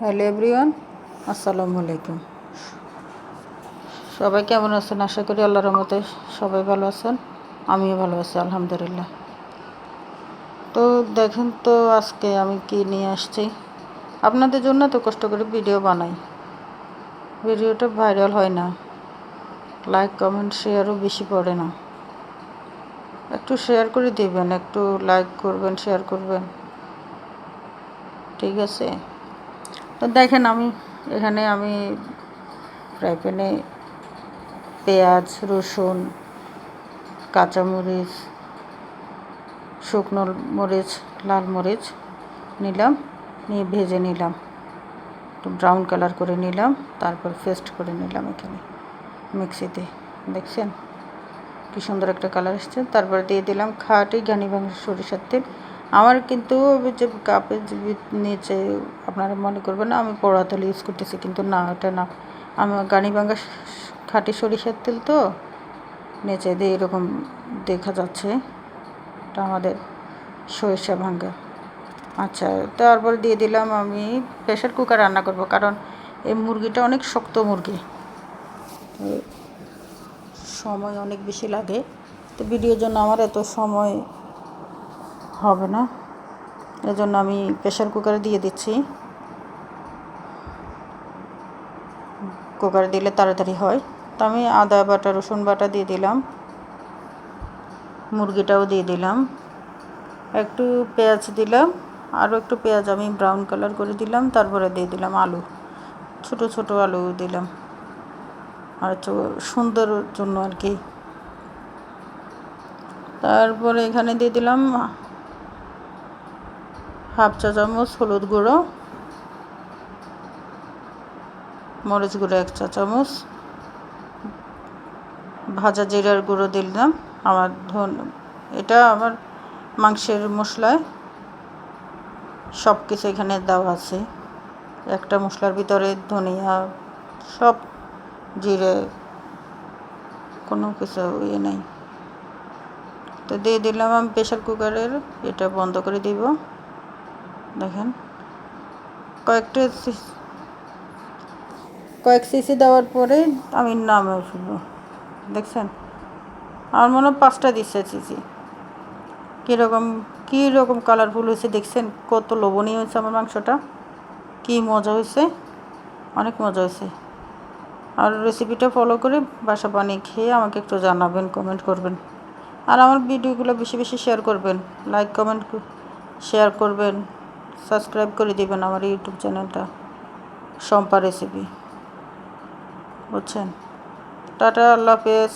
Hello everyone, আসসালামু আলাইকুম। সবাই কেমন আছেন? আশা করি আল্লাহর রহমতে সবাই ভালো আছেন, আমিও ভালো আছি, আলহামদুলিল্লাহ। তো দেখেন তো আজকে আমি কি নিয়ে আসছি। আপনাদের জন্য তো কষ্ট করে ভিডিও বানাই। ভিডিওটা ভাইরাল হয় না। লাইক, কমেন্ট, শেয়ারও বেশি পড়ে না। একটু শেয়ার করে দিবেন, একটু লাইক করবেন, শেয়ার করবেন। ঠিক আছে? তো দেখেন আমি এখানে আমি ফ্রাই প্যানে পেঁয়াজ, রসুন, কাঁচামরিচ, শুকনো মরিচ, লাল মরিচ নিলাম, নিয়ে ভেজে নিলাম। একটু ব্রাউন কালার করে নিলাম, তারপর পেস্ট করে নিলাম এখানে মিক্সিতে। দেখছেন? কী সুন্দর একটা কালার এসছে। তারপর দিয়ে দিলাম খাটি ঘানি ভাঙা সরিষার তেল। আমার কিন্তু যে কাপের নিচে আপনারা মনে করবেন আমি পোড়া তেল ইউজ করতেছি, কিন্তু না ওটা না। আমার গানি ভাঙা খাঁটি সরিষার তেল তো, নিচে দিয়ে এরকম দেখা যাচ্ছে। এটা আমাদের সরিষা ভাঙ্গা। আচ্ছা তারপর দিয়ে দিলাম আমি প্রেশার কুকার রান্না করব, কারণ এই মুরগিটা অনেক শক্ত মুরগি। সময় অনেক বেশি লাগে। তো ভিডিওর জন্য আমার এত সময় হবে না। এজন্য আমি প্রেশার কুকারে দিয়ে দিচ্ছি। কুকারে দিলে তাড়াতাড়ি হয়। তো আমি আদা বাটা, রসুন বাটা দিয়ে দিলাম। মুরগিটাও দিয়ে দিলাম। একটু পেঁয়াজ দিলাম। আরও একটু পেঁয়াজ আমি ব্রাউন কালার করে দিলাম। তারপরে দিয়ে দিলাম আলু। ছোট ছোট আলু দিলাম। আর সুন্দর জন্য আর কি। তারপরে এখানে দিয়ে দিলাম হাফ চা চামচ হলুদ গুঁড়ো, মরিচ গুঁড়ো এক চা চামচ, ভাজা জিরার গুঁড়ো দিলাম। আমার ধন, এটা আমার মাংসের মশলায় সব কিছু এখানে দেওয়া আছে। একটা মশলার ভিতরে ধনিয়া, সব জিরে, কোনো কিছু ইয়ে নেই। তো দিয়ে দিলাম আমি প্রেশার কুকারের, এটা বন্ধ করে দিব। দেখেন। কয়েকটা কয়েক সিসি দেওয়ার পরে আমি নামে ফেলব দেখছেন? আমার মনে হয় পাঁচটা দিচ্ছে সিসি কীরকম কীরকম কালারফুল হয়েছে দেখছেন? কত লোভনীয় হয়েছে আমার মাংসটা। কী মজা হয়েছে। অনেক মজা হয়েছে। আর রেসিপিটা ফলো করে বাসা বানিয়ে খেয়ে আমাকে একটু জানাবেন কমেন্ট করবেন। আর আমার ভিডিওগুলো বেশি বেশি শেয়ার করবেন। লাইক কমেন্ট শেয়ার করবেন। সাবস্ক্রাইব করে দেবেন আমার ইউটিউব চ্যানেলটা শম্পা রেসিপি। বুঝছেন? টাটা আল্লাহ হাফেজ।